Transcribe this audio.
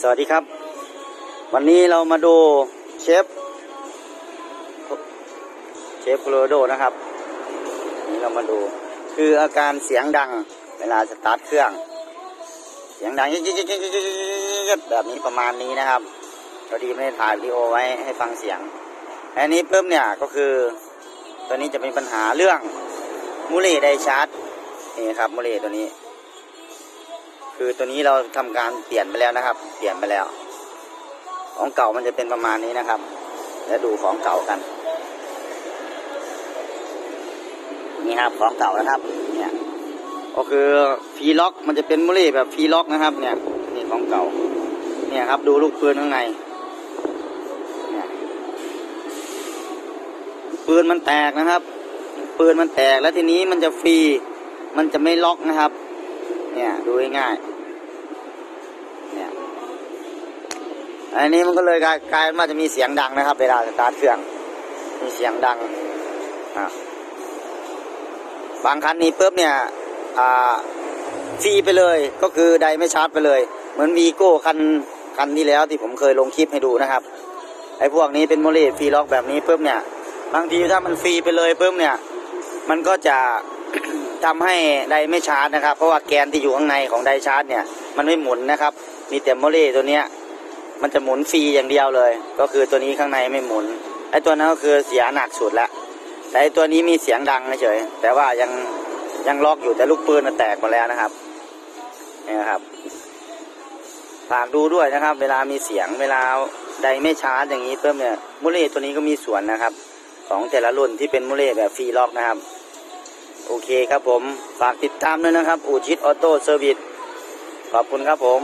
สวัสดีครับ วันนี้เรามาดูเชฟเชฟโคโลโดนะครับนี่เรามาดูคืออาการเสียงดังเวลาสตาร์ทเครื่อง เสียงดังแบบนี้ประมาณนี้นะครับพอดีไม่ได้ถ่ายวิดีโอไว้ให้ฟังเสียงอันนี้เพิ่มเนี่ยก็คือตัวนี้จะมีปัญหาเรื่องมูเลไดชาร์จนี่ครับมูเลตัวนี้ คือตัวนี้เราทำการเปลี่ยนไปแล้วนะครับ เปลี่ยนไปแล้ว ของเก่ามันจะเป็นประมาณนี้นะครับ แล้วดูของเก่ากัน นี่ครับของเก่านะครับ เนี่ย ก็คือฟีล็อกมันจะเป็นมูลี่แบบฟีล็อกนะครับ เนี่ยนี่ของเก่า เนี่ยครับ ดูลูกปืนข้างในเนี่ยปืนมันแตกนะครับ ปืนมันแตกแล้วทีนี้มันจะฟรี มันจะไม่ล็อกนะครับ เนี่ย ดูง่ายๆเนี่ยอันนี้มันก็เลยกลายกลายว่าจะมีเสียงดังนะครับ เวลาสตาร์ทเครื่องมีเสียงดังบางคันนี้ปุ๊บเนี่ยฟรีไปเลยก็คือไดไม่ชาร์จไปเลย เหมือนวีโก้คันคันที่แล้วที่ผมเคยลงคลิปให้ดูนะครับไอ้พวกนี้เป็นโมเลสฟรีล็อกแบบนี้ปุ๊บเนี่ย บางทีถ้ามันฟรีไปเลยปุ๊บเนี่ย มันก็จะ ทำให้ไดไม่ชาร์จนะครับ เพราะว่าแกนที่อยู่ข้างในของไดชาร์จเนี่ยมันไม่หมุนนะครับ มีแต่โมเลตัวเนี้ยมันจะหมุนฟรีอย่างเดียวเลย ก็คือตัวนี้ข้างในไม่หมุนไอ้ตัวนั้นก็คือเสียหนักสุดแล้วแต่ไอ้ตัวนี้มีเสียงดังเฉยแต่ว่ายังยังล็อกอยู่แต่ลูกปืนมันแตกหมดแล้วนะครับนี่ครับฝากดูด้วยนะครับ เวลามีเสียงเวลาใดไม่ชาร์จอย่างนี้เพิ่มเนี่ยมูเลตัวนี้ก็มีส่วนนะครับ ของแต่ละรุ่นที่เป็นมูเลแบบฟรีล็อกนะครับ โอเคครับผม ฝากติดตามด้วยนะครับ อูชิดออโต้เซอร์วิส ขอบคุณครับผม